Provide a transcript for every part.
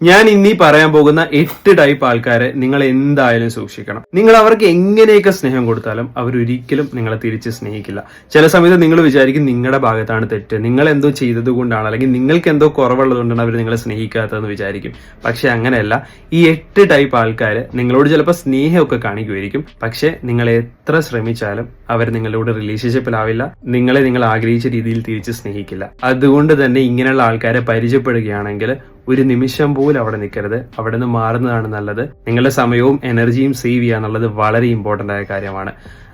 ഞാൻ ഇനി പറയാൻ പോകുന്ന എട്ട് ടൈപ്പ് ആൾക്കാരെ നിങ്ങൾ എന്തായാലും സൂക്ഷിക്കണം. നിങ്ങൾ അവർക്ക് എങ്ങനെയൊക്കെ സ്നേഹം കൊടുത്താലും അവർ ഒരിക്കലും നിങ്ങളെ തിരിച്ച് സ്നേഹിക്കില്ല. ചില സമയത്ത് നിങ്ങൾ വിചാരിക്കും നിങ്ങളുടെ ഭാഗത്താണ് തെറ്റ്. നിങ്ങൾ എന്തോ ചെയ്തത് കൊണ്ടാണ് അല്ലെങ്കിൽ നിങ്ങൾക്ക് എന്തോ കുറവുള്ളതുകൊണ്ടാണ് അവർ നിങ്ങളെ സ്നേഹിക്കാത്തതെന്ന് വിചാരിക്കും. പക്ഷെ അങ്ങനെയല്ല. ഈ എട്ട് ടൈപ്പ് ആൾക്കാർ നിങ്ങളോട് ചിലപ്പോൾ സ്നേഹമൊക്കെ കാണിക്കുമായിരിക്കും. പക്ഷെ നിങ്ങൾ എത്ര ശ്രമിച്ചാലും അവർ നിങ്ങളോട് റിലേഷൻഷിപ്പിലാവില്ല നിങ്ങളെ നിങ്ങൾ ആഗ്രഹിച്ച രീതിയിൽ തിരിച്ച് സ്നേഹിക്കില്ല. അതുകൊണ്ട് തന്നെ ഇങ്ങനെയുള്ള ആൾക്കാരെ പരിചയപ്പെടുകയാണെങ്കിൽ ഒരു നിമിഷം പോലും അവിടെ നിൽക്കരുത്. അവിടെ നിന്ന് മാറുന്നതാണ് നല്ലത്. നിങ്ങളുടെ സമയവും എനർജിയും സേവ് ചെയ്യുക എന്നുള്ളത് വളരെ ഇമ്പോർട്ടന്റ് ആയ കാര്യമാണ്.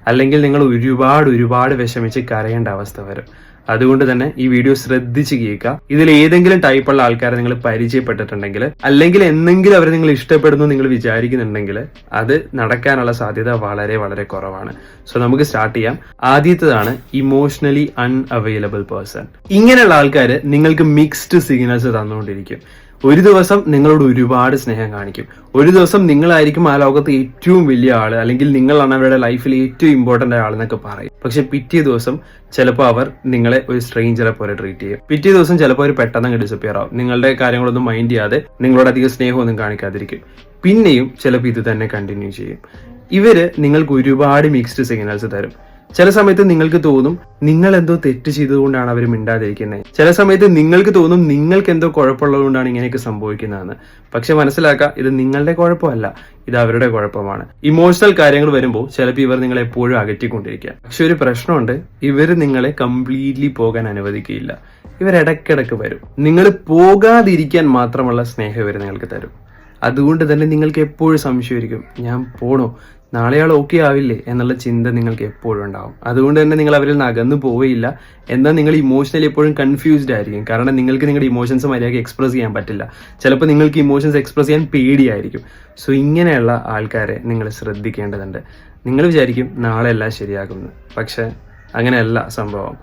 അല്ലെങ്കിൽ നിങ്ങൾ ഒരുപാട് ഒരുപാട് വിഷമിച്ച് കരയേണ്ട അവസ്ഥ വരും. അതുകൊണ്ട് തന്നെ ഈ വീഡിയോ ശ്രദ്ധിച്ച് കേൾക്കുക. ഇതിൽ ഏതെങ്കിലും ടൈപ്പുള്ള ആൾക്കാരെ നിങ്ങൾ പരിചയപ്പെട്ടിട്ടുണ്ടെങ്കിൽ അല്ലെങ്കിൽ എന്തെങ്കിലും അവർ നിങ്ങൾ ഇഷ്ടപ്പെടുന്നു നിങ്ങൾ വിചാരിക്കുന്നുണ്ടെങ്കിൽ അത് നടക്കാനുള്ള സാധ്യത വളരെ വളരെ കുറവാണ്. സോ നമുക്ക് സ്റ്റാർട്ട് ചെയ്യാം. ആദ്യത്തേതാണ് ഇമോഷണലി അൺഅവൈലബിൾ പേഴ്സൺ ഇങ്ങനെയുള്ള ആൾക്കാർ നിങ്ങൾക്ക് മിക്സ്ഡ് സിഗ്നൽസ് തന്നുകൊണ്ടിരിക്കും. ഒരു ദിവസം നിങ്ങളോട് ഒരുപാട് സ്നേഹം കാണിക്കും. ഒരു ദിവസം നിങ്ങളായിരിക്കും ആ ലോകത്ത് ഏറ്റവും വലിയ ആൾ അല്ലെങ്കിൽ നിങ്ങളാണ് അവരുടെ ലൈഫിൽ ഏറ്റവും ഇമ്പോർട്ടന്റ് ആളെന്നൊക്കെ പറയും. പക്ഷെ പിറ്റേ ദിവസം ചിലപ്പോൾ അവർ നിങ്ങളെ ഒരു സ്ട്രെയിഞ്ചറെ പോലെ ട്രീറ്റ് ചെയ്യും. പിറ്റേ ദിവസം ചിലപ്പോൾ അവർ പെട്ടെന്ന് ഡിസപ്പിയർ ആവും. നിങ്ങളുടെ കാര്യങ്ങളൊന്നും മൈൻഡ് ചെയ്യാതെ നിങ്ങളോട് അധികം സ്നേഹമൊന്നും കാണിക്കാതിരിക്കും. പിന്നെയും ചിലപ്പോൾ ഇത് തന്നെ കണ്ടിന്യൂ ചെയ്യും. ഇവർ നിങ്ങൾക്ക് ഒരുപാട് മിക്സ്ഡ് സിഗ്നൽസ് തരും. ചില സമയത്ത് നിങ്ങൾക്ക് തോന്നും നിങ്ങൾ എന്തോ തെറ്റ് ചെയ്തുകൊണ്ടാണ് അവർ മിണ്ടാതിരിക്കുന്നത് ചില സമയത്ത് നിങ്ങൾക്ക് തോന്നും നിങ്ങൾക്ക് എന്തോ കുഴപ്പമുള്ളതുകൊണ്ടാണ് ഇങ്ങനെയൊക്കെ സംഭവിക്കുന്നതെന്ന്. പക്ഷെ മനസ്സിലാക്കുക ഇത് നിങ്ങളുടെ കുഴപ്പമല്ല ഇത് അവരുടെ കുഴപ്പമാണ്. ഇമോഷണൽ കാര്യങ്ങൾ വരുമ്പോൾ ചിലപ്പോൾ ഇവർ നിങ്ങളെ എപ്പോഴും അകറ്റിക്കൊണ്ടിരിക്കുക. പക്ഷെ ഒരു പ്രശ്നമുണ്ട് ഇവർ നിങ്ങളെ കംപ്ലീറ്റ്ലി പോകാൻ അനുവദിക്കുകയില്ല. ഇവർ ഇടയ്ക്കിടയ്ക്ക് വരും. നിങ്ങൾ പോകാതിരിക്കാൻ മാത്രമുള്ള സ്നേഹം ഇവർ നിങ്ങൾക്ക് തരും. അതുകൊണ്ട് തന്നെ നിങ്ങൾക്ക് എപ്പോഴും സംശയമായിരിക്കും ഞാൻ പോണോ? നാളെ ആൾ ഓക്കെ ആവില്ലേ എന്നുള്ള ചിന്ത നിങ്ങൾക്ക് എപ്പോഴും ഉണ്ടാവും. അതുകൊണ്ട് തന്നെ നിങ്ങൾ അവരിൽ നിന്ന് അകന്നു പോവുകയില്ല. എന്നാൽ നിങ്ങൾ ഇമോഷണലി എപ്പോഴും കൺഫ്യൂസ്ഡ് ആയിരിക്കും. കാരണം നിങ്ങൾക്ക് നിങ്ങളുടെ ഇമോഷൻസ് മര്യാദയ്ക്ക് എക്സ്പ്രസ് ചെയ്യാൻ പറ്റില്ല. ചിലപ്പോൾ നിങ്ങൾക്ക് ഇമോഷൻസ് എക്സ്പ്രസ് ചെയ്യാൻ പേടിയായിരിക്കും. സോ ഇങ്ങനെയുള്ള ആൾക്കാരെ നിങ്ങൾ ശ്രദ്ധിക്കേണ്ടതുണ്ട്. നിങ്ങൾ വിചാരിക്കും നാളെ എല്ലാം ശരിയാകുമെന്ന്. പക്ഷെ അങ്ങനെയല്ല സംഭവം.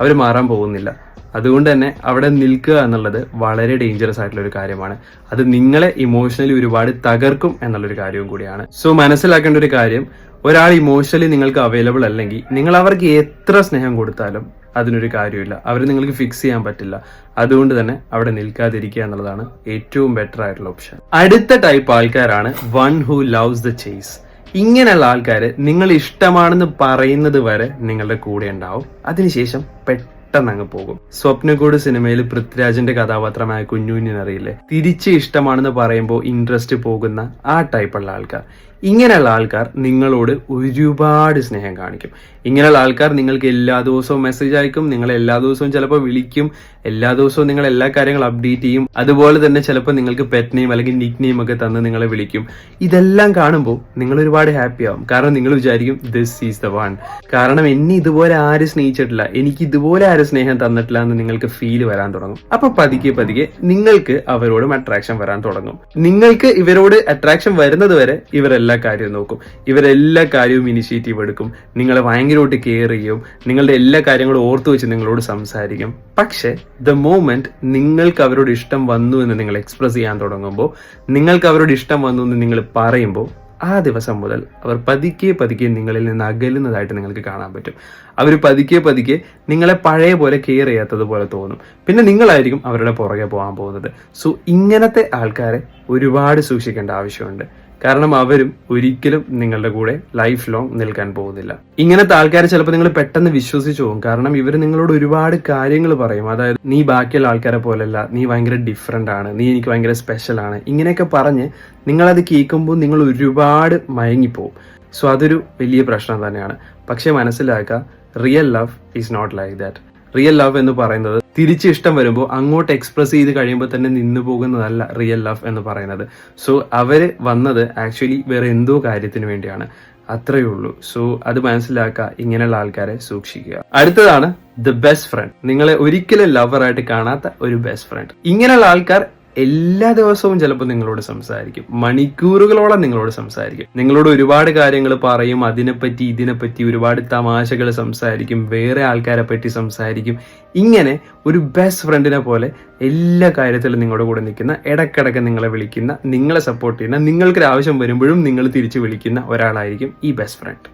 അവർ മാറാൻ പോകുന്നില്ല. അതുകൊണ്ട് തന്നെ അവിടെ നിൽക്കുക എന്നുള്ളത് വളരെ ഡേഞ്ചറസ് ആയിട്ടുള്ള ഒരു കാര്യമാണ്. അത് നിങ്ങളെ ഇമോഷണലി ഒരുപാട് തകർക്കും എന്നുള്ളൊരു കാര്യവും കൂടിയാണ്. സോ മനസ്സിലാക്കേണ്ട ഒരു കാര്യം ഒരാൾ ഇമോഷണലി നിങ്ങൾക്ക് അവൈലബിൾ അല്ലെങ്കിൽ നിങ്ങൾ അവർക്ക് എത്ര സ്നേഹം കൊടുത്താലും അതിനൊരു കാര്യമില്ല. അവർ നിങ്ങൾക്ക് ഫിക്സ് ചെയ്യാൻ പറ്റില്ല. അതുകൊണ്ട് തന്നെ അവിടെ നിൽക്കാതിരിക്കുക എന്നുള്ളതാണ് ഏറ്റവും ബെറ്റർ ആയിട്ടുള്ള ഓപ്ഷൻ അടുത്ത ടൈപ്പ് ആൾക്കാരാണ് one who loves the chase ഇങ്ങനെയുള്ള ആൾക്കാർ നിങ്ങൾ ഇഷ്ടമാണെന്ന് പറയുന്നത് വരെ നിങ്ങളുടെ കൂടെ ഉണ്ടാവും. അതിനുശേഷം പെട്ടെന്ന് അങ്ങ് പോകും. സ്വപ്നകൂട് സിനിമയിൽ പൃഥ്വിരാജിന്റെ കഥാപാത്രമായ കുഞ്ഞുഞ്ഞിനറിയില്ലേ തിരിച്ച് ഇഷ്ടമാണെന്ന് പറയുമ്പോൾ ഇൻട്രസ്റ്റ് പോകുന്ന ആ ടൈപ്പുള്ള ആൾക്കാർ. ഇങ്ങനെയുള്ള ആൾക്കാർ നിങ്ങളോട് ഒരുപാട് സ്നേഹം കാണിക്കും. ഇങ്ങനെയുള്ള ആൾക്കാർ നിങ്ങൾക്ക് എല്ലാ ദിവസവും മെസ്സേജ് അയക്കും നിങ്ങളെ എല്ലാ ദിവസവും ചിലപ്പോൾ വിളിക്കും എല്ലാ ദിവസവും നിങ്ങൾ എല്ലാ കാര്യങ്ങളും അപ്ഡേറ്റ് ചെയ്യും. അതുപോലെ തന്നെ ചിലപ്പോൾ നിങ്ങൾക്ക് പെറ്റ് നെയിം അല്ലെങ്കിൽ നിക് നെയിം ഒക്കെ തന്ന് നിങ്ങളെ വിളിക്കും. ഇതെല്ലാം കാണുമ്പോൾ നിങ്ങൾ ഒരുപാട് ഹാപ്പി ആവും. കാരണം നിങ്ങൾ വിചാരിക്കും ദിസ് ഈസ് ദ വൺ കാരണം എന്നെ ഇതുപോലെ ആരും സ്നേഹിച്ചിട്ടില്ല. എനിക്ക് ഇതുപോലെ ആരും സ്നേഹം തന്നിട്ടില്ല എന്ന് നിങ്ങൾക്ക് ഫീൽ വരാൻ തുടങ്ങും. അപ്പൊ പതുക്കെ പതുക്കെ നിങ്ങൾക്ക് അവരോടും അട്രാക്ഷൻ വരാൻ തുടങ്ങും. നിങ്ങൾക്ക് ഇവരോട് അട്രാക്ഷൻ വരുന്നത് വരെ ഇവരെല്ലാ കാര്യവും നോക്കും. ഇവരെല്ലാ കാര്യവും ഇനിഷ്യേറ്റീവ് എടുക്കും. നിങ്ങളെ ഭയങ്കരമായിട്ട് കെയർ ചെയ്യും. നിങ്ങളുടെ എല്ലാ കാര്യങ്ങളും ഓർത്തു വെച്ച് നിങ്ങളോട് സംസാരിക്കും. പക്ഷെ ദ മോമെന്റ് നിങ്ങൾക്ക് അവരോട് ഇഷ്ടം വന്നു എന്ന് നിങ്ങൾ എക്സ്പ്രസ് ചെയ്യാൻ തുടങ്ങുമ്പോൾ നിങ്ങൾക്ക് അവരോട് ഇഷ്ടം വന്നു എന്ന് നിങ്ങൾ പറയുമ്പോൾ ആ ദിവസം മുതൽ അവർ പതുക്കെ പതുക്കെ നിങ്ങളിൽ നിന്ന് അകലുന്നതായിട്ട് നിങ്ങൾക്ക് കാണാൻ പറ്റും. അവർ പതുക്കെ പതുക്കെ നിങ്ങളെ പഴയ പോലെ കെയർ ചെയ്യാത്തതുപോലെ തോന്നും. പിന്നെ നിങ്ങളായിരിക്കും അവരുടെ പുറകെ പോകാൻ പോകുന്നത്. സോ ഇങ്ങനത്തെ ആൾക്കാരെ ഒരുപാട് സൂക്ഷിക്കേണ്ട ആവശ്യമുണ്ട്. കാരണം അവരും ഒരിക്കലും നിങ്ങളുടെ കൂടെ ലൈഫ് ലോങ് നിൽക്കാൻ പോകുന്നില്ല. ഇങ്ങനത്തെ ആൾക്കാരെ ചിലപ്പോൾ നിങ്ങൾ പെട്ടെന്ന് വിശ്വസിച്ചു പോകും. കാരണം ഇവർ നിങ്ങളോട് ഒരുപാട് കാര്യങ്ങൾ പറയും. അതായത് നീ ബാക്കിയുള്ള ആൾക്കാരെ പോലല്ല നീ ഭയങ്കര ഡിഫറെന്റ് ആണ്. നീ എനിക്ക് ഭയങ്കര സ്പെഷ്യൽ ആണ്. ഇങ്ങനെയൊക്കെ പറഞ്ഞ് നിങ്ങളത് കേൾക്കുമ്പോൾ നിങ്ങൾ ഒരുപാട് മയങ്ങിപ്പോവും. സോ അതൊരു വലിയ പ്രശ്നം തന്നെയാണ്. പക്ഷേ മനസ്സിലാക്കുക real love is not like that real love എന്ന് പറയുന്നത് തിരിച്ച് ഇഷ്ടം വരുമ്പോൾ അങ്ങോട്ട് എക്സ്പ്രസ് ചെയ്ത് കഴിയുമ്പോൾ തന്നെ നിന്നു പോകുന്നതല്ല റിയൽ ലവ് എന്ന് പറയുന്നത്. സോ അവർ വന്നത് ആക്ച്വലി വേറെ എന്തോ കാര്യത്തിന് വേണ്ടിയാണ്. അത്രയേ ഉള്ളൂ. സോ അത് മനസ്സിലാക്കുക ഇങ്ങനെയുള്ള ആൾക്കാരെ സൂക്ഷിക്കുക. അടുത്തതാണ് ദ ബെസ്റ്റ് ഫ്രണ്ട് നിങ്ങളെ ഒരിക്കലും ലവറായിട്ട് കാണാത്ത ഒരു ബെസ്റ്റ് ഫ്രണ്ട് ഇങ്ങനെയുള്ള ആൾക്കാർ എല്ലാ ദിവസവും ചിലപ്പോൾ നിങ്ങളോട് സംസാരിക്കും. മണിക്കൂറുകളോളം നിങ്ങളോട് സംസാരിക്കും. നിങ്ങളോട് ഒരുപാട് കാര്യങ്ങൾ പറയും. അതിനെപ്പറ്റി ഇതിനെപ്പറ്റി ഒരുപാട് തമാശകൾ സംസാരിക്കും. വേറെ ആൾക്കാരെ പറ്റി സംസാരിക്കും. ഇങ്ങനെ ഒരു ബെസ്റ്റ് ഫ്രണ്ടിനെ പോലെ എല്ലാ കാര്യത്തിലും നിങ്ങളുടെ കൂടെ നിൽക്കുന്ന ഇടക്കിടക്ക് നിങ്ങളെ വിളിക്കുന്ന നിങ്ങളെ സപ്പോർട്ട് ചെയ്യുന്ന നിങ്ങൾക്കൊരു ആവശ്യം വരുമ്പോഴും നിങ്ങൾ തിരിച്ച് വിളിക്കുന്ന ഒരാളായിരിക്കും ഈ ബെസ്റ്റ് ഫ്രണ്ട്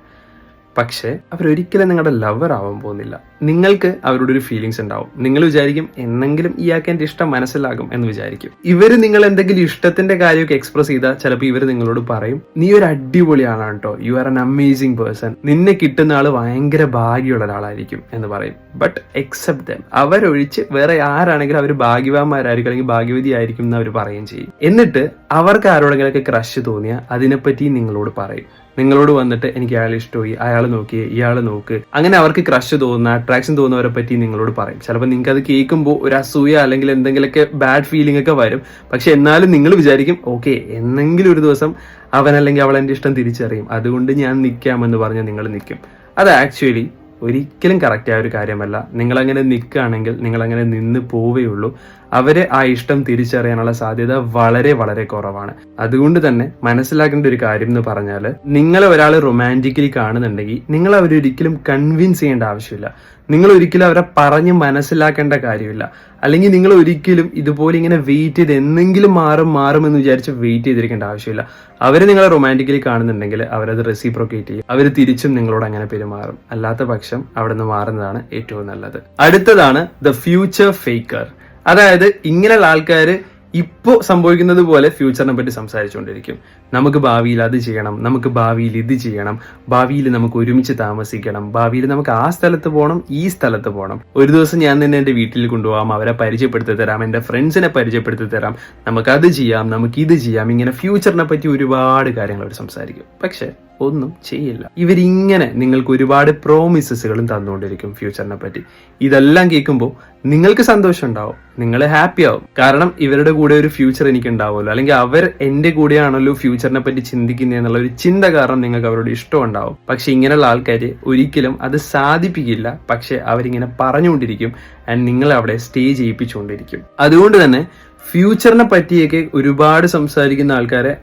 പക്ഷേ അവരൊരിക്കലും നിങ്ങളുടെ ലവർ ആവാൻ പോകുന്നില്ല. നിങ്ങൾക്ക് അവരോട് ഒരു ഫീലിങ്സ് ഉണ്ടാവും. നിങ്ങൾ വിചാരിക്കും എന്നെങ്കിലും ഇയാൾക്ക് എന്റെ ഇഷ്ടം മനസ്സിലാകും എന്ന് വിചാരിക്കും. ഇവർ നിങ്ങൾ എന്തെങ്കിലും ഇഷ്ടത്തിന്റെ കാര്യമൊക്കെ എക്സ്പ്രസ് ചെയ്താൽ ചിലപ്പോൾ ഇവർ നിങ്ങളോട് പറയും നീ ഒരു അടിപൊളി ആളാണ് കേട്ടോ you are an amazing person നിന്നെ കിട്ടുന്ന ആൾ ഭയങ്കര ഭാഗ്യമുള്ള ഒരാളായിരിക്കും എന്ന് പറയും. ബട്ട് എക്സെപ്റ്റ് അവരൊഴിച്ച് വേറെ ആരാണെങ്കിലും അവർ ഭാഗ്യവാന്മാരായിരിക്കും അല്ലെങ്കിൽ ഭാഗ്യവതി ആയിരിക്കും എന്ന് അവർ പറയുകയും ചെയ്യും. എന്നിട്ട് അവർക്ക് ആരോടെങ്കിലൊക്കെ ക്രഷ് തോന്നിയാൽ അതിനെപ്പറ്റി നിങ്ങളോട് പറയും. നിങ്ങളോട് വന്നിട്ട് എനിക്ക് അയാൾ ഇഷ്ടമായി. അയാൾ നോക്കി ഇയാൾ നോക്ക്. അങ്ങനെ അവർക്ക് ക്രഷ് തോന്നുന്ന അട്രാക്ഷൻ തോന്നുന്നവരെ പറ്റി നിങ്ങളോട് പറയും. ചിലപ്പോൾ നിങ്ങൾക്ക് അത് കേൾക്കുമ്പോൾ ഒരു അസൂയ അല്ലെങ്കിൽ എന്തെങ്കിലുമൊക്കെ ബാഡ് ഫീലിംഗ് ഒക്കെ വരും. പക്ഷെ എന്നാലും നിങ്ങൾ വിചാരിക്കും ഓക്കെ എന്നെങ്കിലും ഒരു ദിവസം അവൻ അല്ലെങ്കിൽ അവൾ എന്റെ ഇഷ്ടം തിരിച്ചറിയും. അതുകൊണ്ട് ഞാൻ നിൽക്കാമെന്ന് പറഞ്ഞാൽ നിങ്ങൾ നിൽക്കും അത് ആക്ച്വലി ഒരിക്കലും കറക്റ്റ് ആയ ഒരു കാര്യമല്ല. നിങ്ങളങ്ങനെ നിൽക്കുകയാണെങ്കിൽ നിങ്ങളങ്ങനെ നിന്ന് പോവുകയുള്ളൂ. അവരെ ആ ഇഷ്ടം തിരിച്ചറിയാനുള്ള സാധ്യത വളരെ വളരെ കുറവാണ്. അതുകൊണ്ട് തന്നെ മനസ്സിലാക്കേണ്ട ഒരു കാര്യം എന്ന് പറഞ്ഞാൽ നിങ്ങളെ ഒരാൾ റൊമാന്റിക്കലി കാണുന്നുണ്ടെങ്കിൽ നിങ്ങൾ അവരൊരിക്കലും കൺവിൻസ് ചെയ്യേണ്ട ആവശ്യമില്ല. നിങ്ങൾ ഒരിക്കലും അവരെ പറഞ്ഞ് മനസ്സിലാക്കേണ്ട കാര്യമില്ല. അല്ലെങ്കിൽ നിങ്ങൾ ഒരിക്കലും ഇതുപോലെ ഇങ്ങനെ വെയിറ്റ് ചെയ്ത് എന്തെങ്കിലും മാറും മാറും എന്ന് വിചാരിച്ച് വെയിറ്റ് ചെയ്തിരിക്കേണ്ട ആവശ്യമില്ല. അവർ നിങ്ങളെ റൊമാന്റിക്കലി കാണുന്നുണ്ടെങ്കിൽ അവരത് റെസിപ്രോക്കേറ്റ് ചെയ്യും. അവർ തിരിച്ചും നിങ്ങളോട് അങ്ങനെ പെരുമാറും. അല്ലാത്ത പക്ഷം അവിടെ നിന്ന് മാറുന്നതാണ് ഏറ്റവും നല്ലത്. അടുത്തതാണ് ദ ഫ്യൂച്ചർ ഫേക്കർ അതായത് ഇങ്ങനെയുള്ള ആൾക്കാർ ഇപ്പോൾ സംഭവിക്കുന്നത് പോലെ ഫ്യൂച്ചറിനെ പറ്റി സംസാരിച്ചുകൊണ്ടിരിക്കും. നമുക്ക് ഭാവിയിൽ അത് ചെയ്യണം നമുക്ക് ഭാവിയിൽ ഇത് ചെയ്യണം ഭാവിയിൽ നമുക്ക് ഒരുമിച്ച് താമസിക്കണം ഭാവിയിൽ നമുക്ക് ആ സ്ഥലത്ത് പോകണം ഈ സ്ഥലത്ത് പോകണം ഒരു ദിവസം ഞാൻ നിന്നെ എന്റെ വീട്ടിൽ കൊണ്ടുപോകാം അവരെ പരിചയപ്പെടുത്തി തരാം എന്റെ ഫ്രണ്ട്സിനെ പരിചയപ്പെടുത്തി തരാം. നമുക്കത് ചെയ്യാം നമുക്ക് ഇത് ചെയ്യാം. ഇങ്ങനെ ഫ്യൂച്ചറിനെ പറ്റി ഒരുപാട് കാര്യങ്ങൾ അവർ സംസാരിക്കും. പക്ഷേ ഒന്നും ചെയ്യില്ല. ഇവരിങ്ങനെ നിങ്ങൾക്ക് ഒരുപാട് പ്രോമിസസുകളും തന്നുകൊണ്ടിരിക്കും ഫ്യൂച്ചറിനെ പറ്റി. ഇതെല്ലാം കേൾക്കുമ്പോൾ നിങ്ങൾക്ക് സന്തോഷം ഉണ്ടാവും നിങ്ങൾ ഹാപ്പി ആവും. കാരണം ഇവരുടെ കൂടെ ഒരു ഫ്യൂച്ചർ എനിക്ക് ഉണ്ടാവുമല്ലോ അല്ലെങ്കിൽ അവർ എന്റെ കൂടെയാണല്ലോ ഫ്യൂച്ചറിനെ പറ്റി ചിന്തിക്കുന്നത് എന്നുള്ള ഒരു ചിന്ത കാരണം നിങ്ങൾക്ക് അവരോട് ഇഷ്ടം ഉണ്ടാവും. പക്ഷെ ഇങ്ങനെയുള്ള ആൾക്കാർ ഒരിക്കലും അത് സാധിപ്പിക്കില്ല. പക്ഷെ അവരിങ്ങനെ പറഞ്ഞുകൊണ്ടിരിക്കും ആൻഡ് നിങ്ങൾ അവിടെ സ്റ്റേ ചെയ്യിപ്പിച്ചുകൊണ്ടിരിക്കും. അതുകൊണ്ട് തന്നെ ഫ്യൂച്ചറിനെ പറ്റിയൊക്കെ ഒരുപാട് സംസാരിക്കുന്ന ആൾക്കാരെ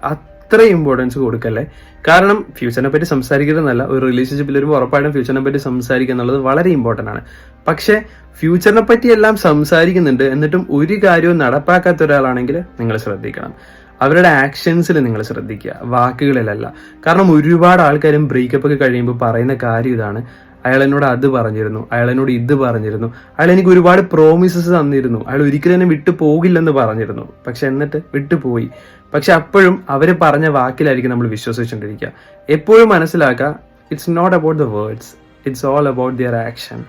അത്ര ഇമ്പോർട്ടൻസ് കൊടുക്കല്ലേ? കാരണം ഫ്യൂച്ചറിനെ പറ്റി സംസാരിക്കുന്നതല്ല ഒരു റിലേഷൻഷിപ്പിൽ ഒരു ഉറപ്പായിട്ടും ഫ്യൂച്ചറിനെ പറ്റി സംസാരിക്കുക എന്നുള്ളത് വളരെ ഇമ്പോർട്ടന്റ് ആണ്. പക്ഷേ ഫ്യൂച്ചറിനെ പറ്റി എല്ലാം സംസാരിക്കുന്നുണ്ട് എന്നിട്ടും ഒരു കാര്യവും നടപ്പാക്കാത്ത ഒരാളാണെങ്കിൽ നിങ്ങൾ ശ്രദ്ധിക്കണം. അവരുടെ ആക്ഷൻസിൽ നിങ്ങൾ ശ്രദ്ധിക്കുക വാക്കുകളിലല്ല. കാരണം ഒരുപാട് ആൾക്കാരും ബ്രേക്കപ്പ് ഒക്കെ കഴിയുമ്പോൾ പറയുന്ന കാര്യം ഇതാണ്. അയാൾ എന്നോട് അത് പറഞ്ഞിരുന്നു അയാൾ എന്നോട് ഇത് പറഞ്ഞിരുന്നു. അയാൾ എനിക്ക് ഒരുപാട് പ്രോമിസസ് തന്നിരുന്നു. അയാൾ ഒരിക്കലും എന്നെ വിട്ടു പോകില്ലെന്ന് പറഞ്ഞിരുന്നു. പക്ഷെ എന്നിട്ട് വിട്ടുപോയി പക്ഷെ അപ്പോഴും അവർ പറഞ്ഞ വാക്കിലായിരിക്കും നമ്മൾ വിശ്വസിച്ചുകൊണ്ടിരിക്കുക. എപ്പോഴും മനസ്സിലാക്കുക it's not about the words it's all about their action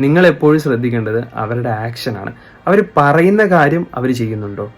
നിങ്ങൾ എപ്പോഴും ശ്രദ്ധിക്കേണ്ടത് അവരുടെ ആക്ഷനാണ് അവർ പറയുന്ന കാര്യം അവർ ചെയ്യുന്നുണ്ടോ?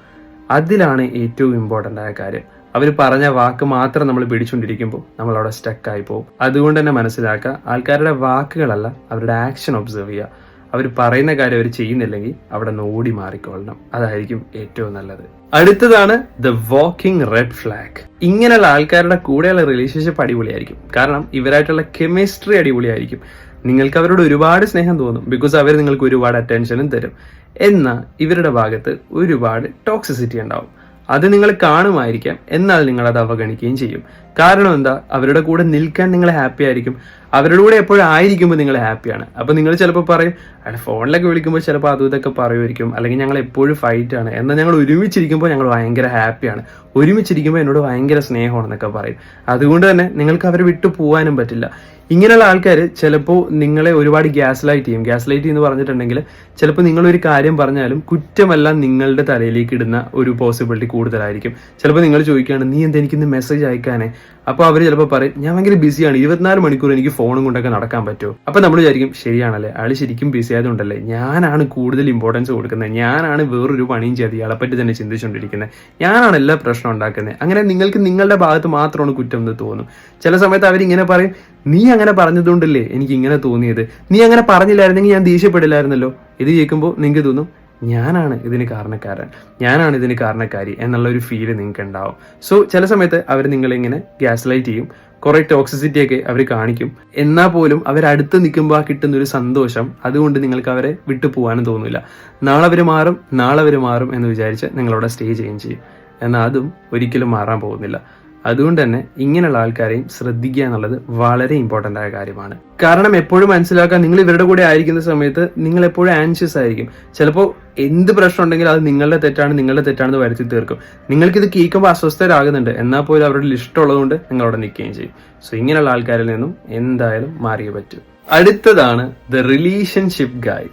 അതിലാണ് ഏറ്റവും ഇമ്പോർട്ടന്റ് ആയ കാര്യം. അവർ പറഞ്ഞ വാക്ക് മാത്രം നമ്മൾ പിടിച്ചുകൊണ്ടിരിക്കുമ്പോൾ നമ്മൾ അവിടെ സ്റ്റക്കായി പോകും. അതുകൊണ്ട് തന്നെ മനസ്സിലാക്കുക ആൾക്കാരുടെ വാക്കുകളല്ല അവരുടെ ആക്ഷൻ ഒബ്സർവ് ചെയ്യുക. അവർ പറയുന്ന കാര്യം അവർ ചെയ്യുന്നില്ലെങ്കിൽ അവിടെ നിന്ന് ഓടി മാറിക്കൊള്ളണം. അതായിരിക്കും ഏറ്റവും നല്ലത്. അടുത്തതാണ് ദ വാക്കിംഗ് റെഡ് ഫ്ലാഗ് ഇങ്ങനെയുള്ള ആൾക്കാരുടെ കൂടെയുള്ള റിലേഷൻഷിപ്പ് അടിപൊളിയായിരിക്കും. കാരണം ഇവരായിട്ടുള്ള കെമിസ്ട്രി അടിപൊളിയായിരിക്കും. നിങ്ങൾക്ക് അവരോട് ഒരുപാട് സ്നേഹം തോന്നും. ബിക്കോസ് അവർ നിങ്ങൾക്ക് ഒരുപാട് അറ്റൻഷനും തരും. എന്നാൽ ഇവരുടെ ഭാഗത്ത് ഒരുപാട് ടോക്സിസിറ്റി ഉണ്ടാവും. അത് നിങ്ങൾ കാണുമായിരിക്കാം. എന്നാൽ നിങ്ങൾ അത് അവഗണിക്കുകയും ചെയ്യും. കാരണം എന്താ? അവരുടെ കൂടെ നിൽക്കാൻ നിങ്ങൾ ഹാപ്പി ആയിരിക്കും. അവരുടെ കൂടെ എപ്പോഴും ആയിരിക്കുമ്പോൾ നിങ്ങൾ ഹാപ്പിയാണ് അപ്പൊ നിങ്ങൾ ചിലപ്പോൾ പറയും അയാൾ ഫോണിലൊക്കെ വിളിക്കുമ്പോൾ ചിലപ്പോൾ അതും ഇതൊക്കെ പറയുമായിരിക്കും. അല്ലെങ്കിൽ ഞങ്ങൾ എപ്പോഴും ഫൈറ്റ് ആണ്. എന്നാൽ ഞങ്ങൾ ഒരുമിച്ചിരിക്കുമ്പോൾ ഞങ്ങൾ ഭയങ്കര ഹാപ്പിയാണ് ഒരുമിച്ചിരിക്കുമ്പോൾ എന്നോട് ഭയങ്കര സ്നേഹമാണെന്നൊക്കെ പറയും. അതുകൊണ്ട് തന്നെ നിങ്ങൾക്ക് അവരെ വിട്ടു പോകാനും പറ്റില്ല. ഇങ്ങനെയുള്ള ആൾക്കാർ ചിലപ്പോൾ നിങ്ങളെ ഒരുപാട് ഗ്യാസ് ലൈറ്റ് ചെയ്യും. ഗ്യാസ് ലൈറ്റ് എന്ന് പറഞ്ഞിട്ടുണ്ടെങ്കിൽ ചിലപ്പോൾ നിങ്ങളൊരു കാര്യം പറഞ്ഞാലും കുറ്റമെല്ലാം നിങ്ങളുടെ തലയിലേക്ക് ഇടുന്ന ഒരു പോസിബിലിറ്റി കൂടുതലായിരിക്കും. ചിലപ്പോൾ നിങ്ങൾ ചോദിക്കുകയാണ് നീ എന്താ എനിക്കിന്ന് മെസ്സേജ് അയക്കാനേ? അപ്പോൾ അവർ ചിലപ്പോൾ പറയും ഞാൻ ഭയങ്കര ബിസിയാണ് ഇരുപത്തിനാല് മണിക്കൂർ എനിക്ക് ഫോണും കൊണ്ടൊക്കെ നടക്കാൻ പറ്റുമോ? അപ്പോൾ നമ്മൾ വിചാരിക്കും ശരിയാണല്ലേ? അയാൾ ശരിക്കും ബിസി ആയതുകൊണ്ടല്ലേ? ഞാനാണ് കൂടുതൽ ഇമ്പോർട്ടൻസ് കൊടുക്കുന്നത്. ഞാനാണ് വേറൊരു പണിയും ചെയ്ത് ഇയാളെ പറ്റി തന്നെ ചിന്തിച്ചുകൊണ്ടിരിക്കുന്നത് ഞാനാണ് എല്ലാ പ്രശ്നം ഉണ്ടാക്കുന്നത്. അങ്ങനെ നിങ്ങൾക്ക് നിങ്ങളുടെ ഭാഗത്ത് മാത്രമാണ് കുറ്റം എന്ന് തോന്നും. ചില സമയത്ത് അവരിങ്ങനെ പറയും നീ അങ്ങനെ പറഞ്ഞതുകൊണ്ടല്ലേ എനിക്ക് ഇങ്ങനെ തോന്നിയത്? നീ അങ്ങനെ പറഞ്ഞില്ലായിരുന്നെങ്കിൽ ഞാൻ ദേഷ്യപ്പെടില്ലായിരുന്നല്ലോ? ഇത് കേൾക്കുമ്പോൾ നിങ്ങൾക്ക് തോന്നും ഞാനാണ് ഇതിന് കാരണക്കാരൻ ഞാനാണ് ഇതിന് കാരണക്കാരി എന്നുള്ള ഒരു ഫീൽ നിങ്ങൾക്ക് ഉണ്ടാവും. സോ ചില സമയത്ത് അവർ നിങ്ങളിങ്ങനെ ഗ്യാസ് ലൈറ്റ് ചെയ്യും കുറെ ടോക്സിസിറ്റി ഒക്കെ അവർ കാണിക്കും. എന്നാൽ പോലും അവരടുത്ത് നിൽക്കുമ്പോൾ കിട്ടുന്ന ഒരു സന്തോഷം അതുകൊണ്ട് നിങ്ങൾക്ക് അവരെ വിട്ടു പോകാനും തോന്നില്ല നാളെ അവർ മാറും നാളെ അവർ മാറും എന്ന് വിചാരിച്ച് നിങ്ങളവിടെ സ്റ്റേ ചെയ്യുകയും ചെയ്യും. എന്നാൽ അതും ഒരിക്കലും മാറാൻ പോകുന്നില്ല. അതുകൊണ്ട് തന്നെ ഇങ്ങനെയുള്ള ആൾക്കാരെയും ശ്രദ്ധിക്കുക എന്നുള്ളത് വളരെ ഇമ്പോർട്ടന്റ് ആയ കാര്യമാണ്. കാരണം എപ്പോഴും മനസ്സിലാക്കാൻ നിങ്ങൾ ഇവരുടെ കൂടെ ആയിരിക്കുന്ന സമയത്ത് നിങ്ങൾ എപ്പോഴും ആൻഷ്യസ് ആയിരിക്കും. ചിലപ്പോൾ എന്ത് പ്രശ്നം ഉണ്ടെങ്കിലും അത് നിങ്ങളുടെ തെറ്റാണ് നിങ്ങളുടെ തെറ്റാണെന്ന് വരുത്തി തീർക്കും. നിങ്ങൾക്കിത് കേൾക്കുമ്പോൾ അസ്വസ്ഥരാകുന്നുണ്ട്. എന്നാൽ പോലും അവരുടെ ഇഷ്ടമുള്ളതുകൊണ്ട് നിങ്ങൾ അവിടെ നിൽക്കുകയും ചെയ്യും. സോ ഇങ്ങനെയുള്ള ആൾക്കാരിൽ നിന്നും എന്തായാലും മാറിയേ പറ്റൂ. അടുത്തതാണ് ദ റിലേഷൻഷിപ്പ് ഗായ്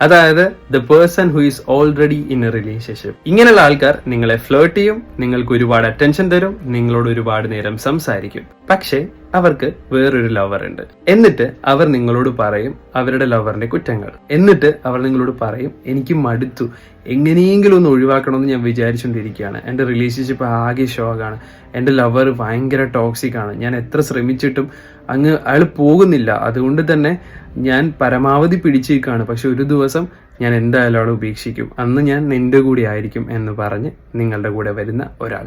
അതായത് the person who is already in a relationship ഇങ്ങനെയുള്ള ആൾക്കാർ നിങ്ങളെ ഫ്ലേർട്ട് ചെയ്യും നിങ്ങൾക്ക് ഒരുപാട് അറ്റൻഷൻ തരും നിങ്ങളോട് ഒരുപാട് നേരം സംസാരിക്കും. പക്ഷേ അവർക്ക് വേറൊരു ലവർ ഉണ്ട്. എന്നിട്ട് അവർ നിങ്ങളോട് പറയും അവരുടെ ലവറിന്റെ കുറ്റങ്ങൾ. എന്നിട്ട് അവർ നിങ്ങളോട് പറയും എനിക്ക് മടുത്തു. എങ്ങനെയെങ്കിലും ഒന്ന് ഒഴിവാക്കണമെന്ന് ഞാൻ വിചാരിച്ചുകൊണ്ടിരിക്കുകയാണ് എന്റെ റിലേഷൻഷിപ്പ് ആകെ ഷോക്കാണ് എന്റെ ലവർ ഭയങ്കര ടോക്സിക് ആണ്. ഞാൻ എത്ര ശ്രമിച്ചിട്ടും അങ്ങ് അയാൾ പോകുന്നില്ല. അതുകൊണ്ട് തന്നെ ഞാൻ പരമാവധി പിടിച്ചിരിക്കുകയാണ്. പക്ഷെ ഒരു ദിവസം ഞാൻ എന്തായാലും അവളെ ഉപേക്ഷിക്കും? അന്ന് ഞാൻ നിന്റെ കൂടെ ആയിരിക്കും എന്ന് പറഞ്ഞ് നിങ്ങളുടെ കൂടെ വരുന്ന ഒരാൾ.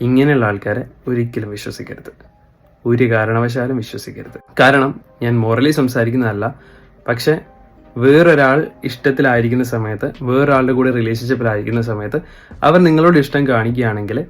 ഇങ്ങനെയുള്ള ആൾക്കാരെ ഒരിക്കലും വിശ്വസിക്കരുത്. ഒരു കാരണവശാലും വിശ്വസിക്കരുത്. കാരണം ഞാൻ മോറലി സംസാരിക്കുന്നതല്ല. പക്ഷെ വേറൊരാൾ ഇഷ്ടത്തിലായിരിക്കുന്ന സമയത്ത് വേറൊരാളുടെ കൂടെ റിലേഷൻഷിപ്പിലായിരിക്കുന്ന സമയത്ത് അവർ നിങ്ങളോട് ഇഷ്ടം കാണിക്കുകയാണെങ്കിൽ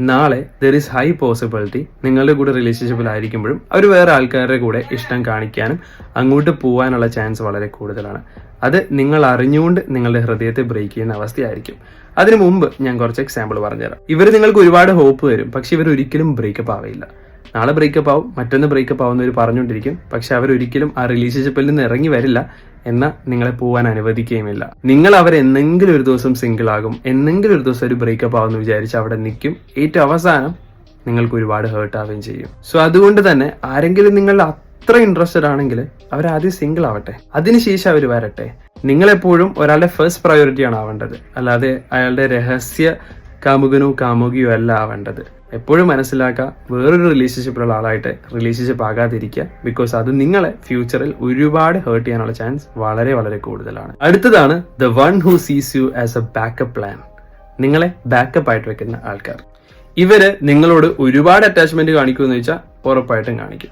നാളെ ദർ ഇസ് ഹൈ പോസിബിലിറ്റി നിങ്ങളുടെ കൂടെ റിലേഷൻഷിപ്പിലായിരിക്കുമ്പോഴും അവർ വേറെ ആൾക്കാരുടെ കൂടെ ഇഷ്ടം കാണിക്കാനും അങ്ങോട്ട് പോകാനുള്ള ചാൻസ് വളരെ കൂടുതലാണ്. അത് നിങ്ങൾ അറിഞ്ഞുകൊണ്ട് നിങ്ങളുടെ ഹൃദയത്തെ ബ്രേക്ക് ചെയ്യുന്ന അവസ്ഥയായിരിക്കും. അതിനു മുമ്പ് ഞാൻ കുറച്ച് എക്സാമ്പിൾ പറഞ്ഞുതരാം. ഇവർ നിങ്ങൾക്ക് ഒരുപാട് ഹോപ്പ് തരും പക്ഷെ ഇവർ ഒരിക്കലും ബ്രേക്കപ്പ് ആവില്ല. നാളെ ബ്രേക്കപ്പ് ആവും മറ്റൊന്ന് ബ്രേക്കപ്പ് ആവുന്നവർ പറഞ്ഞുകൊണ്ടിരിക്കും. പക്ഷെ അവരൊരിക്കലും ആ റിലേഷൻഷിപ്പിൽ നിന്ന് ഇറങ്ങി വരില്ല എന്ന നിങ്ങളെ പോകാൻ അനുവദിക്കുകയുമില്ല. നിങ്ങൾ അവർ എന്നെങ്കിലും ഒരു ദിവസം സിംഗിൾ ആകും എന്നെങ്കിലും ഒരു ദിവസം ഒരു ബ്രേക്കപ്പ് ആവുമെന്ന് വിചാരിച്ച് അവിടെ നിൽക്കും. ഏറ്റവും അവസാനം നിങ്ങൾക്ക് ഒരുപാട് ഹേർട്ട് ആവുകയും ചെയ്യും. സോ അതുകൊണ്ട് തന്നെ ആരെങ്കിലും നിങ്ങൾ അത്ര ഇൻട്രസ്റ്റഡ് ആണെങ്കിൽ അവർ ആദ്യം സിംഗിൾ ആവട്ടെ. അതിനുശേഷം അവർ വരട്ടെ. നിങ്ങളെപ്പോഴും ഒരാളുടെ ഫസ്റ്റ് പ്രയോറിറ്റി ആണ് ആവേണ്ടത്. അല്ലാതെ അയാളുടെ രഹസ്യ കാമുകനോ കാമുകിയോ അല്ല ആവേണ്ടത്. എപ്പോഴും മനസ്സിലാക്കുക വേറൊരു റിലേഷൻഷിപ്പിലുള്ള ആളായിട്ട് റിലേഷൻഷിപ്പ് ആകാതിരിക്കുക ബിക്കോസ് അത് നിങ്ങളെ ഫ്യൂച്ചറിൽ ഒരുപാട് ഹേർട്ട് ചെയ്യാനുള്ള ചാൻസ് വളരെ വളരെ കൂടുതലാണ്. അടുത്തതാണ് the one who sees you as a backup plan നിങ്ങളെ ബാക്കപ്പ് ആയിട്ട് വെക്കുന്ന ആൾക്കാർ. ഇവർ നിങ്ങളോട് ഒരുപാട് അറ്റാച്ച്മെന്റ് കാണിക്കുമെന്ന് വെച്ചാൽ ഉറപ്പായിട്ടും കാണിക്കും.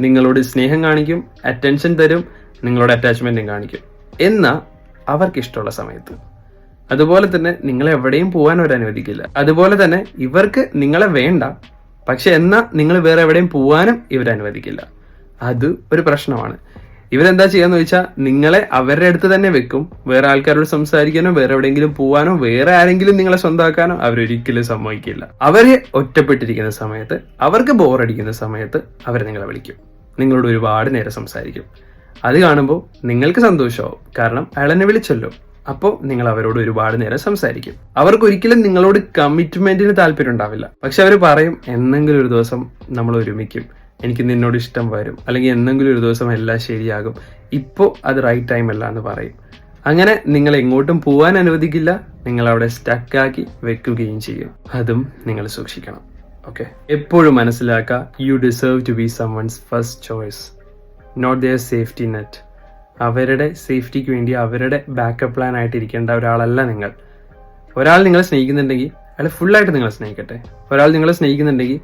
നിങ്ങളോട് സ്നേഹം കാണിക്കും അറ്റൻഷൻ തരും നിങ്ങളോട് അറ്റാച്ച്മെന്റും കാണിക്കും. എന്നാൽ അവർക്ക് ഇഷ്ടമുള്ള സമയത്ത്. അതുപോലെ തന്നെ നിങ്ങളെ എവിടെയും പോകാൻ അവർ അനുവദിക്കില്ല. അതുപോലെ തന്നെ ഇവർക്ക് നിങ്ങളെ വേണ്ട. പക്ഷെ എന്നാൽ നിങ്ങൾ വേറെ എവിടെയും പോകാനും ഇവർ അനുവദിക്കില്ല. അത് ഒരു പ്രശ്നമാണ്. ഇവരെന്താ ചെയ്യാന്ന് വെച്ചാൽ നിങ്ങളെ അവരുടെ അടുത്ത് തന്നെ വെക്കും. വേറെ ആൾക്കാരോട് സംസാരിക്കാനോ വേറെ എവിടെയെങ്കിലും പോവാനോ വേറെ ആരെങ്കിലും നിങ്ങളെ സ്വന്തമാക്കാനോ അവരൊരിക്കലും സമ്മതിക്കില്ല. അവർ ഒറ്റപ്പെട്ടിരിക്കുന്ന സമയത്ത് അവർക്ക് ബോറടിക്കുന്ന സമയത്ത് അവർ നിങ്ങളെ വിളിക്കും. നിങ്ങളോട് ഒരുപാട് നേരം സംസാരിക്കും. അത് കാണുമ്പോൾ നിങ്ങൾക്ക് സന്തോഷമാവും. കാരണം അയാൾ എന്നെ വിളിച്ചല്ലോ. അപ്പോൾ നിങ്ങൾ അവരോട് ഒരുപാട് നേരം സംസാരിക്കും. അവർക്ക് ഒരിക്കലും നിങ്ങളോട് കമ്മിറ്റ്മെന്റിന് താല്പര്യം ഉണ്ടാവില്ല. പക്ഷെ അവർ പറയും എന്നെങ്കിലും ഒരു ദിവസം നമ്മൾ ഒരുമിക്കും. എനിക്ക് നിന്നോട് ഇഷ്ടം വരും. അല്ലെങ്കിൽ എന്നെങ്കിലും ഒരു ദിവസം എല്ലാം ശരിയാകും. ഇപ്പോൾ അത് റൈറ്റ് ടൈം അല്ല എന്ന് പറയും. അങ്ങനെ നിങ്ങൾ എങ്ങോട്ടും പോകാൻ അനുവദിക്കില്ല. നിങ്ങൾ അവിടെ സ്റ്റക്കാക്കി വെക്കുകയും ചെയ്യും. അതും നിങ്ങൾ സൂക്ഷിക്കണം. ഓക്കെ എപ്പോഴും മനസ്സിലാക്കുക you deserve to be someone's first choice not their safety net അവരുടെ സേഫ്റ്റിക്ക് വേണ്ടി അവരുടെ ബാക്കപ്പ് പ്ലാൻ ആയിട്ട് ഇരിക്കേണ്ട ഒരാളല്ല നിങ്ങൾ. ഒരാൾ നിങ്ങളെ സ്നേഹിക്കുന്നുണ്ടെങ്കിൽ അയാൾ ഫുള്ളായിട്ട് നിങ്ങളെ സ്നേഹിക്കട്ടെ. ഒരാൾ നിങ്ങളെ സ്നേഹിക്കുന്നുണ്ടെങ്കിൽ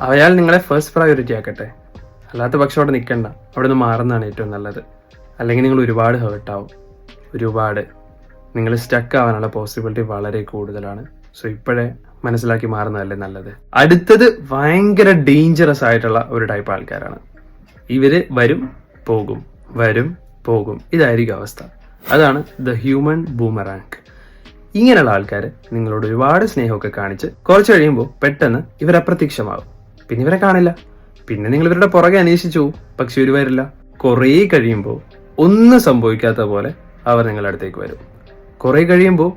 അയാൾ നിങ്ങളെ ഫസ്റ്റ് പ്രയോറിറ്റി ആക്കട്ടെ. അല്ലാത്ത പക്ഷം അവിടെ നിൽക്കണ്ട. അവിടെ നിന്ന് മാറുന്നതാണ് ഏറ്റവും നല്ലത്. അല്ലെങ്കിൽ നിങ്ങൾ ഒരുപാട് ഹേർട്ടാവും ഒരുപാട്. നിങ്ങൾ സ്റ്റക്ക് ആവാനുള്ള പോസിബിലിറ്റി വളരെ കൂടുതലാണ്. സോ ഇപ്പോഴേ മനസ്സിലാക്കി മാറുന്നതല്ലേ നല്ലത്. അടുത്തത് ഭയങ്കര ഡേഞ്ചറസ് ആയിട്ടുള്ള ഒരു ടൈപ്പ് ആൾക്കാരാണ്. ഇവർ വരും പോകും. വരും പോകും. ഇതായിരിക്കും അവസ്ഥ. അതാണ് ദ ഹ്യൂമൻ ബൂമറാങ്ക് ഇങ്ങനെയുള്ള ആൾക്കാർ നിങ്ങളോട് ഒരുപാട് സ്നേഹമൊക്കെ കാണിച്ച് കുറച്ച് കഴിയുമ്പോൾ പെട്ടെന്ന് ഇവർ അപ്രത്യക്ഷമാകും പിന്നെ ഇവരെ കാണില്ല. പിന്നെ നിങ്ങൾ ഇവരുടെ പുറകെ അന്വേഷിച്ചു. പോകും പക്ഷെ ഇവർ വരില്ല. കുറേ കഴിയുമ്പോൾ ഒന്നും സംഭവിക്കാത്ത പോലെ അവർ നിങ്ങളുടെ അടുത്തേക്ക് വരും. കുറേ കഴിയുമ്പോൾ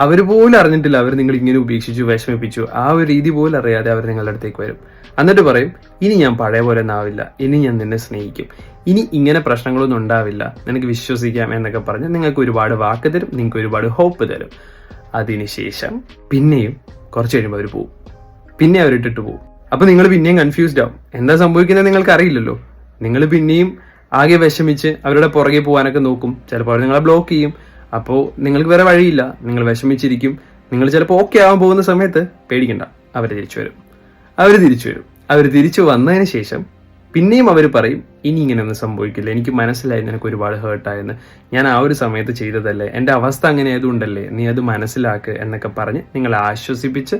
അവർ പോലും അറിഞ്ഞിട്ടില്ല അവർ നിങ്ങൾ ഇങ്ങനെ ഉപേക്ഷിച്ചു വിഷമിപ്പിച്ചു. ആ ഒരു രീതി പോലും അറിയാതെ അവർ നിങ്ങളുടെ അടുത്തേക്ക് വരും. എന്നിട്ട് പറയും ഇനി ഞാൻ പഴയ പോലെ ഒന്നാവില്ല. ഇനി ഞാൻ നിന്നെ സ്നേഹിക്കും. ഇനി ഇങ്ങനെ പ്രശ്നങ്ങളൊന്നും ഉണ്ടാവില്ല. നിനക്ക് വിശ്വസിക്കാം എന്നൊക്കെ പറഞ്ഞ് നിങ്ങൾക്ക് ഒരുപാട് വാക്ക് തരും നിങ്ങൾക്ക് ഒരുപാട് ഹോപ്പ് തരും. അതിനുശേഷം പിന്നെയും കുറച്ച് കഴിയുമ്പോൾ അവർ പോവും. പിന്നെ അവരിട്ടിട്ട് പോവും. അപ്പൊ നിങ്ങൾ പിന്നെയും കൺഫ്യൂസ്ഡ് ആവും. എന്താ സംഭവിക്കുന്നത് നിങ്ങൾക്ക് അറിയില്ലല്ലോ. നിങ്ങൾ പിന്നെയും ആകെ വിഷമിച്ച് അവരുടെ പുറകെ പോകാനൊക്കെ നോക്കും. ചിലപ്പോൾ അവർ നിങ്ങളെ ബ്ലോക്ക് ചെയ്യും. അപ്പോൾ നിങ്ങൾക്ക് വേറെ വഴിയില്ല. നിങ്ങൾ വിഷമിച്ചിരിക്കും. നിങ്ങൾ ചിലപ്പോൾ ഓക്കെ ആവാൻ പോകുന്ന സമയത്ത് പേടിക്കണ്ട. അവർ തിരിച്ചു വരും. അവർ തിരിച്ചു വരും. അവർ തിരിച്ചു വന്നതിന് ശേഷം പിന്നെയും അവർ പറയും ഇനി ഇങ്ങനെയൊന്നും സംഭവിക്കില്ല. എനിക്ക് മനസ്സിലായി നിനക്ക് ഒരുപാട് ഹേർട്ടായെന്ന് ഞാൻ ആ ഒരു സമയത്ത് ചെയ്തതല്ലേ. എന്റെ അവസ്ഥ അങ്ങനെ ആയതുകൊണ്ടല്ലേ. നീ അത് മനസ്സിലാക്ക് എന്നൊക്കെ പറഞ്ഞ് നിങ്ങളെ ആശ്വസിപ്പിച്ച്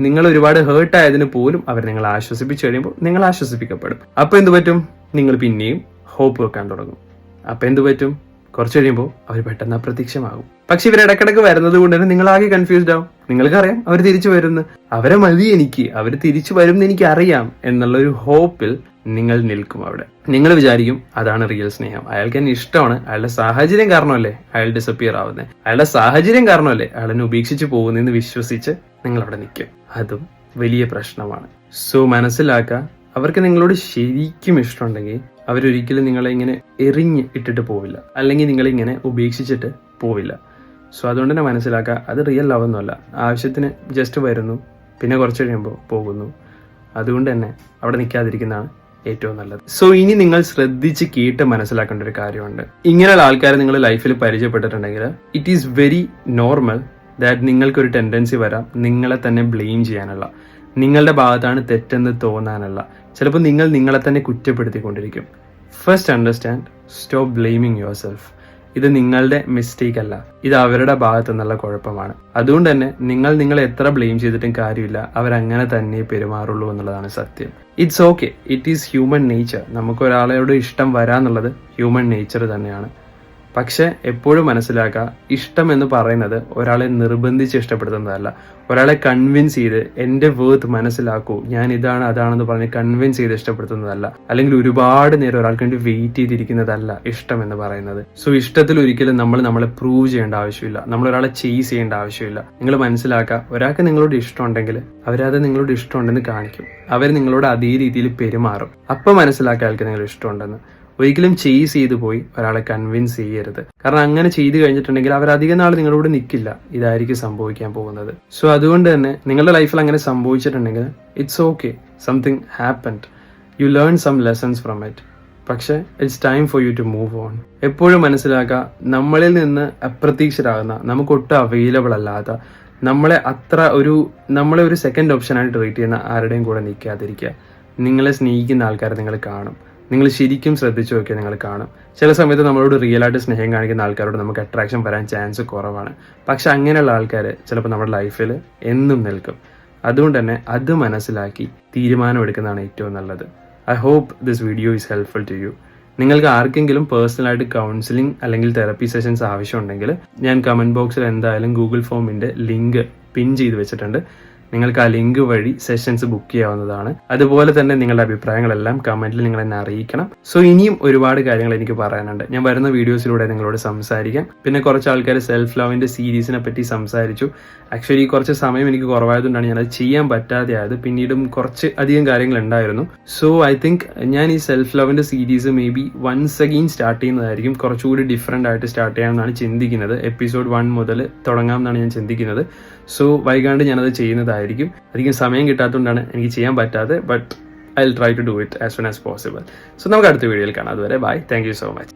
നിങ്ങൾ ഒരുപാട് ഹേർട്ടായതിന് പോലും അവർ നിങ്ങളെ ആശ്വസിപ്പിച്ചു കഴിയുമ്പോൾ നിങ്ങൾ ആശ്വസിപ്പിക്കപ്പെടും. അപ്പോൾ എന്ത് പറ്റും? നിങ്ങൾ പിന്നെയും ഹോപ്പ് വെക്കാൻ തുടങ്ങും. അപ്പോൾ എന്ത് പറ്റും? കുറച്ച് കഴിയുമ്പോൾ അവർ പെട്ടെന്ന് അപ്രത്യക്ഷമാകും. പക്ഷെ ഇവർ ഇടക്കിടക്ക് വരുന്നത് കൊണ്ട് തന്നെ നിങ്ങൾ ആകെ കൺഫ്യൂസ്ഡ് ആവും. നിങ്ങൾക്കറിയാം അവർ തിരിച്ചു വരുന്നു. അവരെ മതി എനിക്ക് അവർ തിരിച്ചു വരും എന്ന് എനിക്ക് അറിയാം എന്നുള്ള ഒരു ഹോപ്പിൽ നിങ്ങൾ നിൽക്കും അവിടെ. നിങ്ങൾ വിചാരിക്കും അതാണ് റിയൽ സ്നേഹം. അയാൾക്ക് എന്നെ ഇഷ്ടമാണ്. അയാളുടെ സാഹചര്യം കാരണമല്ലേ അയാൾ ഡിസപ്പിയർ ആവുന്നത് അയാളുടെ സാഹചര്യം കാരണമല്ലേ അയാളെന്നെ ഉപേക്ഷിച്ച് പോകുന്നതെന്ന് വിശ്വസിച്ച് നിങ്ങൾ അവിടെ നിൽക്കും. അതും വലിയ പ്രശ്നമാണ്. സോ മനസ്സിലാക്കുക അവർക്ക് നിങ്ങളോട് ശരിക്കും ഇഷ്ടമുണ്ടെങ്കിൽ അവരൊരിക്കലും നിങ്ങളെ ഇങ്ങനെ എറിഞ്ഞ് ഇട്ടിട്ട് പോവില്ല. അല്ലെങ്കിൽ നിങ്ങളെ ഇങ്ങനെ ഉപേക്ഷിച്ചിട്ട് പോവില്ല. സോ അതുകൊണ്ട് തന്നെ മനസ്സിലാക്കുക അത് റിയൽ ലവ് ഒന്നുമല്ല. ആവശ്യത്തിന് ജസ്റ്റ് വരുന്നു പിന്നെ കുറച്ച് കഴിയുമ്പോൾ പോകുന്നു. അതുകൊണ്ട് തന്നെ അവിടെ നിൽക്കാതിരിക്കുന്നതാണ് ഏറ്റവും നല്ലത്. സോ ഇനി നിങ്ങൾ ശ്രദ്ധിച്ച് കേട്ട് മനസ്സിലാക്കേണ്ട ഒരു കാര്യമുണ്ട്. ഇങ്ങനെയുള്ള ആൾക്കാരെ നിങ്ങൾ ലൈഫിൽ പരിചയപ്പെട്ടിട്ടുണ്ടെങ്കിൽ it is very normal that നിങ്ങൾക്കൊരു ടെൻഡൻസി വരാം നിങ്ങളെ തന്നെ ബ്ലെയിം ചെയ്യാനുള്ള. നിങ്ങളുടെ ഭാഗത്താണ് തെറ്റെന്ന് തോന്നാനുള്ള. ചിലപ്പോൾ നിങ്ങൾ നിങ്ങളെ തന്നെ കുറ്റപ്പെടുത്തിക്കൊണ്ടിരിക്കും. First understand stop blaming yourself ഇത് നിങ്ങളുടെ മിസ്റ്റേക്ക് അല്ല. ഇത് അവരുടെ ഭാഗത്തു നിന്നുള്ള കുഴപ്പമാണ്. അതുകൊണ്ട് തന്നെ നിങ്ങൾ നിങ്ങളെ എത്ര ബ്ലെയിം ചെയ്തിട്ടും കാര്യമില്ല. അവരങ്ങനെ തന്നെ പെരുമാറുള്ളൂ എന്നുള്ളതാണ് സത്യം. It's okay it is human nature നമുക്ക് ഒരാളോട് ഇഷ്ടം വരാന്നുള്ളത് ഹ്യൂമൻ നേച്ചർ തന്നെയാണ്. പക്ഷെ എപ്പോഴും മനസ്സിലാക്കുക ഇഷ്ടം എന്ന് പറയുന്നത് ഒരാളെ നിർബന്ധിച്ച് ഇഷ്ടപ്പെടുത്തുന്നതല്ല. ഒരാളെ കൺവിൻസ് ചെയ്ത് എന്റെ വേർത്ത് മനസ്സിലാക്കൂ ഞാൻ ഇതാണ് അതാണെന്ന് പറഞ്ഞ് കൺവിൻസ് ചെയ്ത് ഇഷ്ടപ്പെടുത്തുന്നതല്ല. അല്ലെങ്കിൽ ഒരുപാട് നേരം ഒരാൾക്ക് വേണ്ടി വെയിറ്റ് ചെയ്തിരിക്കുന്നതല്ല ഇഷ്ടം എന്ന് പറയുന്നത്. സോ ഇഷ്ടത്തിൽ ഒരിക്കലും നമ്മൾ നമ്മളെ പ്രൂവ് ചെയ്യേണ്ട ആവശ്യമില്ല. നമ്മൾ ഒരാളെ ചെയ്സ് ചെയ്യേണ്ട ആവശ്യമില്ല. നിങ്ങൾ മനസ്സിലാക്കുക ഒരാൾക്ക് നിങ്ങളോട് ഇഷ്ടമുണ്ടെങ്കിൽ അവരത് നിങ്ങളോട് ഇഷ്ടമുണ്ടെന്ന് കാണിക്കും. അവർ നിങ്ങളോട് അതേ രീതിയിൽ പെരുമാറും. അപ്പം മനസ്സിലാക്കുക അയാൾക്ക് നിങ്ങൾ ഇഷ്ടമുണ്ടെന്ന് ഒരിക്കലും ചേസ് ചെയ്തു പോയി ഒരാളെ കൺവിൻസ് ചെയ്യരുത്. കാരണം അങ്ങനെ ചെയ്തു കഴിഞ്ഞിട്ടുണ്ടെങ്കിൽ അവർ അധികം നാൾ നിങ്ങളോട് നിൽക്കില്ല ഇതായിരിക്കും സംഭവിക്കാൻ പോകുന്നത്. സോ അതുകൊണ്ട് തന്നെ നിങ്ങളുടെ ലൈഫിൽ അങ്ങനെ സംഭവിച്ചിട്ടുണ്ടെങ്കിൽ it's okay something happened you learn some lessons from it പക്ഷേ it's time for you to move on എപ്പോഴും മനസ്സിലാക്കുക നമ്മളിൽ നിന്ന് അപ്രതീക്ഷിതരാകുന്ന നമുക്കൊട്ടും അവൈലബിൾ അല്ലാത്ത നമ്മളെ അത്ര ഒരു നമ്മളെ ഒരു സെക്കൻഡ് ഓപ്ഷനായിട്ട് ട്രീറ്റ് ചെയ്യുന്ന ആരുടെയും കൂടെ നിൽക്കാതിരിക്കുക. നിങ്ങളെ സ്നേഹിക്കുന്ന ആൾക്കാരെ നിങ്ങൾ കാണും. നിങ്ങൾ ശരിക്കും ശ്രദ്ധിച്ചു നോക്കിയാൽ നിങ്ങൾ കാണും. ചില സമയത്ത് നമ്മളോട് റിയൽ ആയിട്ട് സ്നേഹം കാണിക്കുന്ന ആൾക്കാരോട് നമുക്ക് അട്രാക്ഷൻ വരാൻ ചാൻസ് കുറവാണ്. പക്ഷെ അങ്ങനെയുള്ള ആൾക്കാർ ചിലപ്പോൾ നമ്മുടെ ലൈഫിൽ എന്നും നിൽക്കും. അതുകൊണ്ട് തന്നെ അത് മനസ്സിലാക്കി തീരുമാനമെടുക്കുന്നതാണ് ഏറ്റവും നല്ലത്. I hope this video is helpful to you നിങ്ങൾക്ക് ആർക്കെങ്കിലും പേഴ്സണലായിട്ട് കൗൺസിലിംഗ് അല്ലെങ്കിൽ തെറപ്പി സെഷൻസ് ആവശ്യമുണ്ടെങ്കിൽ ഞാൻ കമന്റ് ബോക്സിൽ എന്തായാലും ഗൂഗിൾ ഫോമിന്റെ ലിങ്ക് പിൻ ചെയ്ത് വെച്ചിട്ടുണ്ട്. നിങ്ങൾക്ക് ആ ലിങ്ക് വഴി സെഷൻസ് ബുക്ക് ചെയ്യാവുന്നതാണ്. അതുപോലെ തന്നെ നിങ്ങളുടെ അഭിപ്രായങ്ങളെല്ലാം കമന്റിൽ നിങ്ങൾ എന്നെ അറിയിക്കണം. സോ ഇനിയും ഒരുപാട് കാര്യങ്ങൾ എനിക്ക് പറയാനുണ്ട്. ഞാൻ വരുന്ന വീഡിയോസിലൂടെ നിങ്ങളോട് സംസാരിക്കാം. പിന്നെ കുറച്ച് ആൾക്കാർ സെൽഫ് ലവിന്റെ സീരീസിനെ പറ്റി സംസാരിച്ചു. ആക്ച്വലി കുറച്ച് സമയം എനിക്ക് കുറവായതുകൊണ്ടാണ് ഞാൻ അത് ചെയ്യാൻ പറ്റാതെ ആയത് പിന്നീടും കുറച്ച് അധികം കാര്യങ്ങൾ ഉണ്ടായിരുന്നു. സോ ഐ തിങ്ക് ഞാൻ ഈ self ലവിന്റെ series maybe once again start ചെയ്യുന്നതായിരിക്കും. കുറച്ചുകൂടി ഡിഫറെന്റ് ആയിട്ട് സ്റ്റാർട്ട് ചെയ്യാമെന്നാണ് ചിന്തിക്കുന്നത്. എപ്പിസോഡ് വൺ മുതൽ തുടങ്ങാമെന്നാണ് ഞാൻ ചിന്തിക്കുന്നത്. സോ വൈകാണ്ട് ഞാനത് ചെയ്യുന്നതായിരിക്കും. അധികം സമയം കിട്ടാത്തതുകൊണ്ടാണ് എനിക്ക് ചെയ്യാൻ പറ്റാതെ but I will try to do it as soon as possible so നമുക്ക് അടുത്ത വീഡിയോയിൽ കാണാം. അതുവരെ bye thank you so much